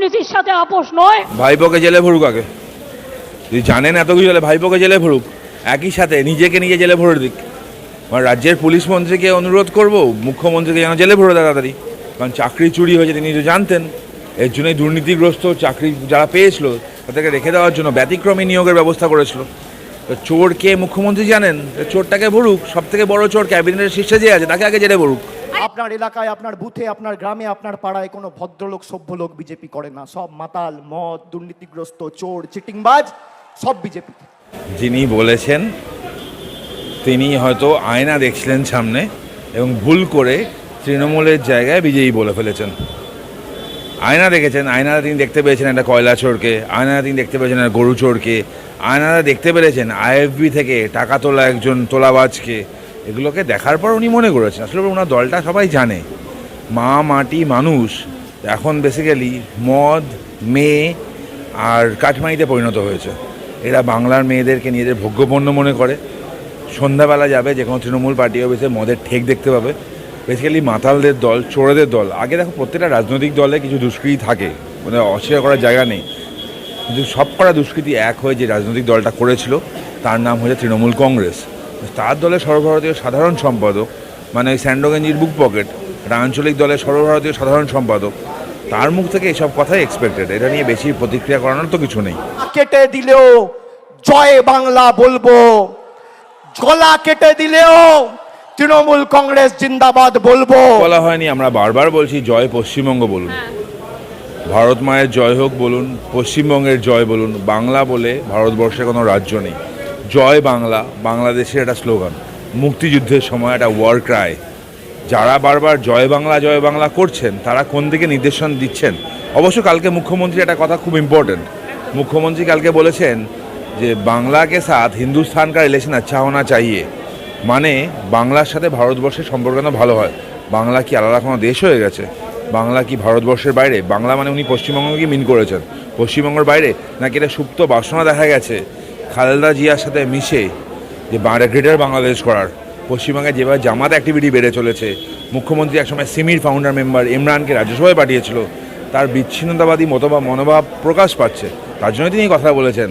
দুর্নীতির সাথে আপোষ নয়। ভাইপোকে জেলে ভরুক আগে। যদি জানেন এত কিছু হলে ভাইপোকে জেলে ভরুক। একই সাথে নিজেকে নিজে জেলে ভরে দিক। আমার রাজ্যের পুলিশ মন্ত্রীকে অনুরোধ করব, মুখ্যমন্ত্রীকে যেন জেলে ভরে দেয় তাড়াতাড়ি। কারণ চাকরি চুরি হয়েছে, তিনি তো জানতেন। এর জন্যই দুর্নীতিগ্রস্ত চাকরি যারা পেয়েছিল, তাদেরকে রেখে দেওয়ার জন্য ব্যতিক্রমী নিয়োগের ব্যবস্থা করেছিল। তো চোরকে মুখ্যমন্ত্রী জানেন চোরটাকে ভরুক সব থেকে বড় চোর ক্যাবিনেটের শীর্ষে যে আছে, তাকে আগে জেলে ভরুক। আপনার এলাকায় আপনার বুথে আপনার গ্রামে আপনার পাড়ায় কোনো ভদ্রলোক সভ্য লোক বিজেপি করে না। সব মাতাল মদ দুর্নীতিগ্রস্ত চোর চিটিংবাজ সব বিজেপি। যিনি বলেছেন তিনি হয়তো আয়না দেখছিলেন সামনে এবং ভুল করে তৃণমূলের জায়গায় বিজয়ী বলে ফেলেছেন। আয়না দেখেছেন আয়নারা তিনি দেখতে পেয়েছেন একটা কয়লা চোরকে আয়নারা তিনি দেখতে পেয়েছেন একটা গরু চোরকে আয়নারা দেখতে পেরেছেন আইএফবি থেকে টাকা তোলা একজন তোলাবাজকে এগুলোকে দেখার পর উনি মনে করেছেন। আসলে ওনার দলটা সবাই জানে। মা, মাটি, মানুষ। এখন বেসিক্যালি মদ, মেয়ে আর কাঠমাইতে পরিণত হয়েছে। এরা বাংলার মেয়েদেরকে নিজেদের ভোগ্যপণ্য মনে করে। সন্ধ্যাবেলা যাবে যে কোনো তৃণমূল পার্টি অফিসে মদের ঠেক দেখতে পাবে। বেসিক্যালি মাতালদের দল, চোরেদের দল। আগে দেখো প্রত্যেকটা রাজনৈতিক দলে কিছু দুষ্কৃতি থাকে। মানে অস্বীকার করার জায়গা নেই। কিন্তু সব করা দুষ্কৃতি এক হয়ে যে রাজনৈতিক দলটা করেছিল, তার নাম হচ্ছে তৃণমূল কংগ্রেস। তার দলের সর্বভারতীয় সাধারণ সম্পাদক মানে ওই স্যান্ডোগেঞ্জির বুক পকেট এটা আঞ্চলিক দলের সর্বভারতীয় সাধারণ সম্পাদক তার মুখ থেকে এসব কথাই এক্সপেক্টেড এটা নিয়ে বেশি প্রতিক্রিয়া করানোর তো কিছু নেই। কেটে দিলেও জয় বাংলা বলব গলা কেটে দিলেও তৃণমূল কংগ্রেস জিন্দাবাদ বলব। বলা হয়নি আমরা বারবার বলছি জয় পশ্চিমবঙ্গ বলুন। ভারত মায়ের জয় হোক বলুন পশ্চিমবঙ্গের জয় বলুন বাংলা বলে ভারতবর্ষে কোনো রাজ্য নেই। জয় বাংলা, বাংলাদেশের একটা স্লোগান। মুক্তিযুদ্ধের সময় একটা ওয়ার ক্রাই যারা বারবার জয় বাংলা জয় বাংলা করছেন, তারা কোন দিকে নির্দেশন দিচ্ছেন? অবশ্য কালকে মুখ্যমন্ত্রী একটা কথা খুব ইম্পর্ট্যান্ট মুখ্যমন্ত্রী কালকে বলেছেন যে, বাংলাকে সাথ হিন্দুস্তান কা রিলেশন আচ্ছা হোনা চাইয়ে। মানে বাংলার সাথে ভারতবর্ষের সম্পর্ক যেন ভালো হয়। বাংলা কি আলাদা কোনো দেশ হয়ে গেছে? বাংলা কি ভারতবর্ষের বাইরে? বাংলা মানে উনি পশ্চিমবঙ্গকে মিন করেছেন। পশ্চিমবঙ্গের বাইরে নাকি এটা সুপ্ত বাসনা দেখা গেছে? খালেদা জিয়ার সাথে মিশে যে গ্রেটার বাংলাদেশ করার, পশ্চিমবঙ্গে যেভাবে জামাত অ্যাক্টিভিটি বেড়ে চলেছে, মুখ্যমন্ত্রী একসময় সিমির ফাউন্ডার মেম্বার ইমরানকে রাজ্যসভায় পাঠিয়েছিল, তার বিচ্ছিন্নতাবাদী মতভাব মনোভাব প্রকাশ পাচ্ছে। তার জন্য তিনি কথা বলেছেন,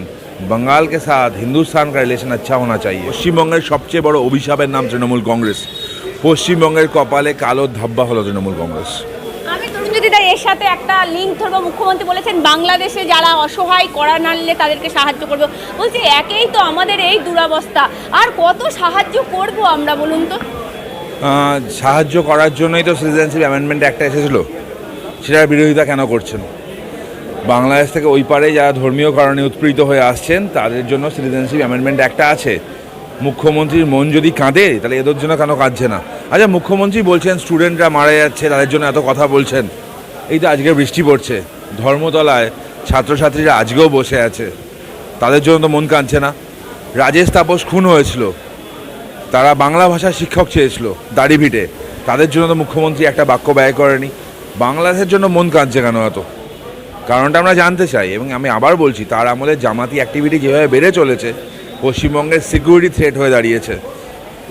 বঙ্গালকে সাথ হিন্দুস্তান রিলেশন আচ্ছা হোনা চাই পশ্চিমবঙ্গের সবচেয়ে বড় অভিশাপের নাম তৃণমূল কংগ্রেস। পশ্চিমবঙ্গের কপালে কালো ধাব্বা হলো তৃণমূল কংগ্রেস। সাথে একটা লিঙ্ক ধরবো। মুখ্যমন্ত্রী বলেছেন, বাংলাদেশে যারা অসহায় করা নাড়লে তাদেরকে সাহায্য করব। বলছি, একেই তো আমাদের এই দুরবস্থা। আর কত সাহায্য করব আমরা বলুন তো? সাহায্য করার জন্যই তো সিটিজেনশিপ অ্যামেন্ডমেন্ট একটা এসেছিল। সেটার বিরোধিতা কেন করছেন? বাংলাদেশ থেকে ওই পারে যারা ধর্মীয় কারণে উৎপীড়িত হয়ে আসছেন, তাদের জন্য সিটিজেনশিপ অ্যামেন্ডমেন্ট একটা আছে। মুখ্যমন্ত্রীর মন যদি কাঁদে, তাহলে এদের জন্য কেন কাঁদছে না? আচ্ছা মুখ্যমন্ত্রী বলছেন স্টুডেন্টরা মারা যাচ্ছে, তাদের জন্য এত কথা বলছেন। এই তো আজকে বৃষ্টি পড়ছে, ধর্মতলায় ছাত্রছাত্রীরা আজকেও বসে আছে। তাদের জন্য তো মন কাঁদছে না। রাজেশ তাপস খুন হয়েছিল। তারা বাংলা ভাষার শিক্ষক চেয়েছিল দাড়িভিটে। তাদের জন্য তো মুখ্যমন্ত্রী একটা বাক্য ব্যয় করেনি। বাংলাদেশের জন্য মন কাঁদছে কেন এত? কারণটা আমরা জানতে চাই এবং আমি আবার বলছি, তার আমলে জামাতি অ্যাক্টিভিটি যেভাবে বেড়ে চলেছে, পশ্চিমবঙ্গের সিকিউরিটি থ্রেট হয়ে দাঁড়িয়েছে।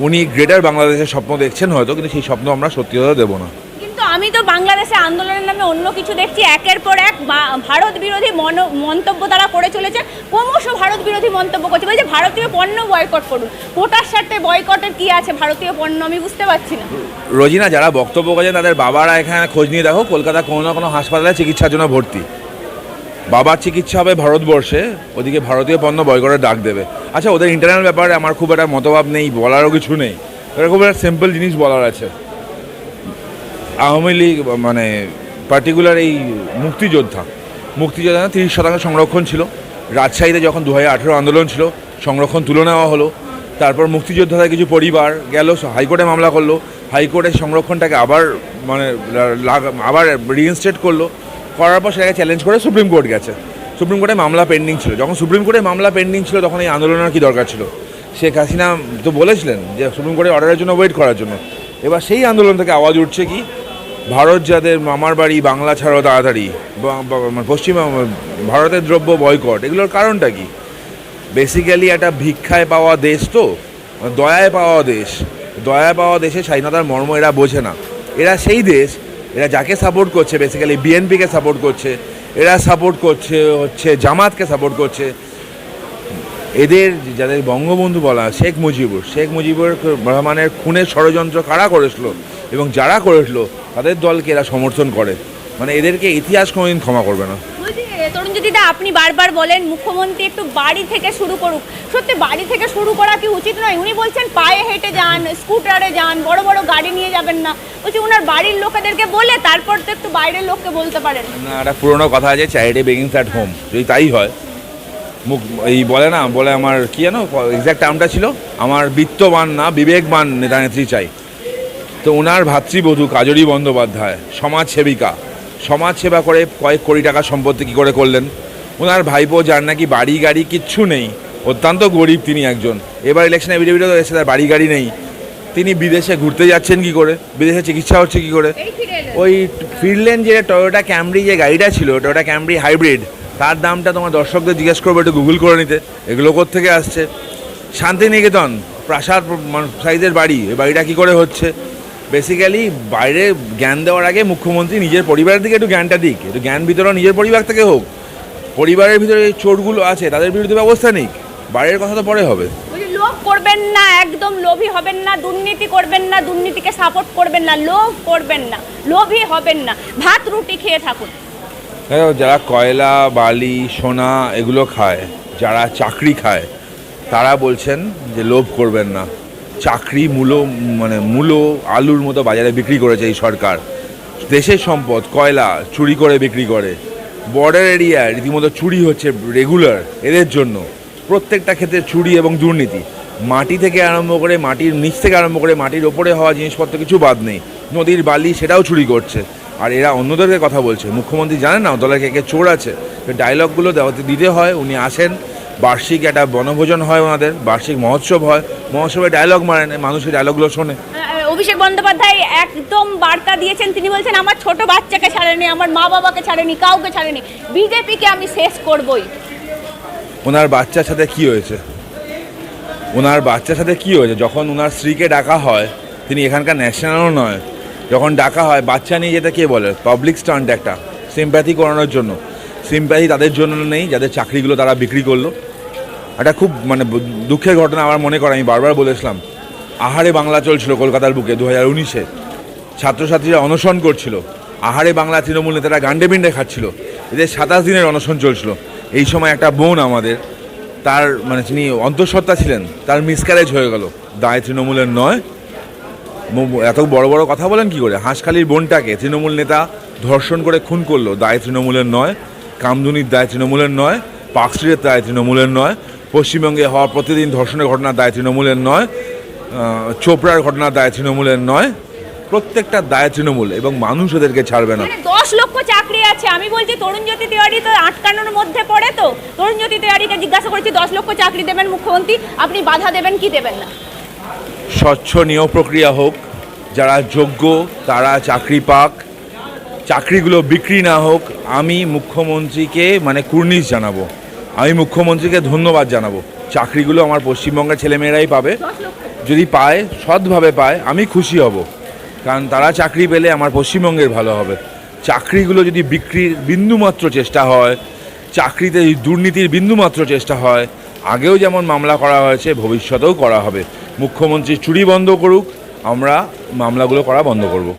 উনি গ্রেটার বাংলাদেশের স্বপ্ন দেখছেন হয়তো, কিন্তু সেই স্বপ্ন আমরা সত্যি হতে দেবো না। আমি তো বাংলাদেশে আন্দোলনের নামে অন্য কিছু দেখছি, একের পর এক ভারত বিরোধী মন- মন্তব্য তারা করে চলেছে, ক্রমশ ভারত বিরোধী মন্তব্য করছে। বলছে ভারতীয় পণ্য বয়কট করুন। কোটার স্বার্থে বয়কটের কি আছে? ভারতীয় পণ্য আমি বুঝতে পারছি না। রোজিনা, যারা বক্তব্য করেন তাদের বাবারা এখানে খোঁজ নিয়ে দেখো, কলকাতা কোনো না কোনো হাসপাতালে চিকিৎসার জন্য ভর্তি। বাবার চিকিৎসা হবে ভারতবর্ষে, ওদিকে ভারতীয় পণ্য বয়কটের ডাক দেবে। আচ্ছা ওদের ইন্টারনাল ব্যাপারে আমার খুব একটা মতভাব নেই, বলারও কিছু নেই। এটা খুব একটা সিম্পল জিনিস বলার আছে। আওয়ামী লীগ মানে পার্টিকুলার এই মুক্তিযোদ্ধা মুক্তিযোদ্ধা তিরিশ শতাংশ সংরক্ষণ ছিল। রাজশাহীতে যখন দু হাজার আঠেরো আন্দোলন ছিল, সংরক্ষণ তুলে নেওয়া হলো। তারপর মুক্তিযোদ্ধাদের কিছু পরিবার গেল, হাইকোর্টে মামলা করল। হাইকোর্টের সংরক্ষণটাকে আবার মানে আবার রিইনস্টেট করল। করার পর সেটাকে চ্যালেঞ্জ করে সুপ্রিম কোর্ট গেছে। সুপ্রিম কোর্টে মামলা পেন্ডিং ছিল। যখন সুপ্রিম কোর্টে মামলা পেন্ডিং ছিল, তখন এই আন্দোলনের কী দরকার ছিল? শেখ হাসিনা তো বলেছিলেন যে, সুপ্রিম কোর্টের অর্ডারের জন্য ওয়েট করার জন্য। এবার সেই আন্দোলন থেকে আওয়াজ উঠছে কি ভারত যাদের মামার বাড়ি, বাংলা ছাড়াও তাড়াতাড়ি পশ্চিম, ভারতের দ্রব্য বয়কট, এগুলোর কারণটা কি? বেসিক্যালি একটা ভিক্ষায় পাওয়া দেশ তো মানে দয়ায় পাওয়া দেশ, দয়ায় পাওয়া দেশে স্বাধীনতার মর্ম এরা বোঝে না। এরা সেই দেশ, এরা যাকে সাপোর্ট করছে বেসিক্যালি বিএনপিকে সাপোর্ট করছে, এরা সাপোর্ট করছে হচ্ছে জামাতকে সাপোর্ট করছে। এদের, যাদের বঙ্গবন্ধু বলা শেখ মুজিবুর শেখ মুজিবুর রহমানের খুনের ষড়যন্ত্র কারা করেছিল এবং যারা করেছিল তাদের দলকে এরা সমর্থন করে। মানে এদেরকে ইতিহাস কোনোদিন ক্ষমা করবে না। বলছি তরুণজ্যোতিদা আপনি বারবার বলেন মুখ্যমন্ত্রী একটু বাড়ি থেকে শুরু করুক। সত্যি বাড়ি থেকে শুরু করা কি উচিত নয়? উনি বলছেন পায়ে হেঁটে যান স্কুটারে যান বড় বড় গাড়ি নিয়ে যাবেন না। বলছি ওনার বাড়ির লোকেদেরকে বলে তারপর তো একটু বাইরের লোককে বলতে পারেন। না একটা পুরোনো কথা আছে চ্যারিটি বিগিংস অ্যাট হোম যদি তাই হয় মুখ এই বলে না বলে আমার কি জানো এক্স্যাক্ট টার্মটা ছিল? আমার বিত্তবান না বিবেকবান নেতা নেত্রী চাই। তো ওনার ভাতৃবধূ কাজরি বন্দ্যোপাধ্যায় সমাজসেবিকা। সমাজসেবা করে কয়েক কোটি টাকা সম্পত্তি কী করে করলেন? ওনার ভাইপো যার নাকি বাড়ি গাড়ি কিচ্ছু নেই অত্যন্ত গরিব তিনি একজন। এবার ইলেকশনে এভিডেভিডও এসে তার বাড়ি গাড়ি নেই। তিনি বিদেশে ঘুরতে যাচ্ছেন কি করে? বিদেশে চিকিৎসা হচ্ছে কি করে। ওই ফিরলেন যে টয়োটা ক্যামরি যে গাড়িটা ছিল টয়োটা ক্যামরি হাইব্রিড তার দামটা তোমার দর্শকদের জিজ্ঞেস করব একটু গুগল করে নিতে। এগুলো থেকে আসছে? শান্তিনিকেতন প্রাসাদ সাইজের বাড়ি এই বাড়িটা কী করে হচ্ছে? বেসিক্যালি বাইরে জ্ঞান দেওয়ার আগে মুখ্যমন্ত্রী নিজের পরিবারের দিকে একটু জ্ঞানটা দিক। একটু জ্ঞান বিতরণ নিজের পরিবার থেকে হোক। পরিবারের ভিতরে চোরগুলো আছে তাদের বিরুদ্ধে ব্যবস্থা নিক। বাইরের কথা তো পরে হবে। লোভ করবেন না একদম লোভী হবেন না দুর্নীতি করবেন না দুর্নীতিকে সাপোর্ট করবেন না লোভ করবেন না লোভী হবেন না। ভাত রুটি খেয়ে থাকুন। যারা কয়লা বালি সোনা এগুলো খায় যারা চাকরি খায় তারা বলছেন যে লোভ করবেন না। চাকরি মূলো মানে মূলো আলুর মতো বাজারে বিক্রি করেছে এই সরকার। দেশের সম্পদ, কয়লা চুরি করে বিক্রি করে। বর্ডার এরিয়ায় রীতিমতো চুরি হচ্ছে রেগুলার এদের জন্য। প্রত্যেকটা ক্ষেত্রে চুরি এবং দুর্নীতি। মাটি থেকে আরম্ভ করে, মাটির নিচ থেকে আরম্ভ করে, মাটির ওপরে হওয়া জিনিসপত্র কিছু বাদ নেই। নদীর বালি সেটাও চুরি করছে। আর এরা অন্যদেরকে কথা বলছে। মুখ্যমন্ত্রী জানেন না? দলের কে কে চোর আছে? ডায়লগগুলো দেওয়াতে দিতে হয়, উনি আসেন। বার্ষিক একটা বনভোজন হয় ওনাদের বার্ষিক মহোৎসব হয়। মহোৎসবে ডায়লগ মারেন মানুষের ডায়লগগুলো শোনে। অভিষেক বন্দ্যোপাধ্যায় একদম বার্তা দিয়েছেন। তিনি বলছেন আমার ছোট বাচ্চাকে ছাড়েনি আমার মা বাবাকে ছাড়েনি কাউকে ছাড়েনি। বিজেপিকে আমি শেষ করবই। ওনার বাচ্চার সাথে কি হয়েছে? ওনার বাচ্চার সাথে কি হয়েছে? যখন ওনার স্ত্রীকে ডাকা হয় তিনি এখানকার ন্যাশনালও নয় যখন ডাকা হয় বাচ্চা নিয়ে যেতে কে বলে? পাবলিক স্টান্ট একটা সিম্প্যাথি করানোর জন্য। সিম্প্যাথি তাদের জন্য নেই, যাদের চাকরিগুলো তারা বিক্রি করল। একটা খুব মানে দুঃখের ঘটনা আমার মনে করে আমি বারবার বলেছিলাম, আহারে বাংলা চলছিল কলকাতার বুকে দু হাজার উনিশে। ছাত্রছাত্রীরা অনশন করছিল, আহারে বাংলা তৃণমূল নেতারা গান্ডে বিন্ডে খাচ্ছিল, এদের সাতাশ দিনের অনশন চলছিল। এই সময় একটা বোন আমাদের, তার মানে তিনি অন্তঃসত্ত্বা ছিলেন, তার মিসক্যারেজ হয়ে গেল। দায় তৃণমূলের নয়। এত বড় বড় কথা বলেন কি করে? হাঁসখালির বোনটাকে তৃণমূল নেতা ধর্ষণ করে খুন করল, দায় তৃণমূলের নয়। কামদুনির দায় তৃণমূলের নয় পাকস্ট্রিটের দায় তৃণমূলের নয় পশ্চিমবঙ্গে হওয়া প্রতিদিন ধর্ষণের ঘটনার দায় তৃণমূলের নয় চোপড়ার ঘটনার দায় তৃণমূলের নয় প্রত্যেকটা দায় তৃণমূল এবং মানুষ ওদেরকে ছাড়বে না। মানে দশ লক্ষ চাকরি আছে আমি বলছি তরুণজ্যোতি তিওয়ারি তো আটকানোর মধ্যে পড়ে তো। তরুণজ্যোতি তিওয়ারিকে জিজ্ঞাসা করেছি দশ লক্ষ চাকরি দেবেন মুখ্যমন্ত্রী আপনি বাধা দেবেন কি দেবেন না? স্বচ্ছ নিয়োগ প্রক্রিয়া হোক যারা যোগ্য তারা চাকরি পাক চাকরিগুলো বিক্রি না হোক, আমি মুখ্যমন্ত্রীকে মানে কুর্নিশ জানাব। আমি মুখ্যমন্ত্রীকে ধন্যবাদ জানাব। চাকরিগুলো আমার পশ্চিমবঙ্গের ছেলেমেয়েরাই পাবে। যদি পায়, সৎভাবে পায়, আমি খুশি হব। কারণ তারা চাকরি পেলে আমার পশ্চিমবঙ্গের ভালো হবে। চাকরিগুলো যদি বিক্রির বিন্দুমাত্র চেষ্টা হয়, চাকরিতে দুর্নীতির বিন্দুমাত্র চেষ্টা হয়, আগেও যেমন মামলা করা হয়েছে, ভবিষ্যতেও করা হবে। মুখ্যমন্ত্রী চুরি বন্ধ করুক, আমরা মামলাগুলো করা বন্ধ করব।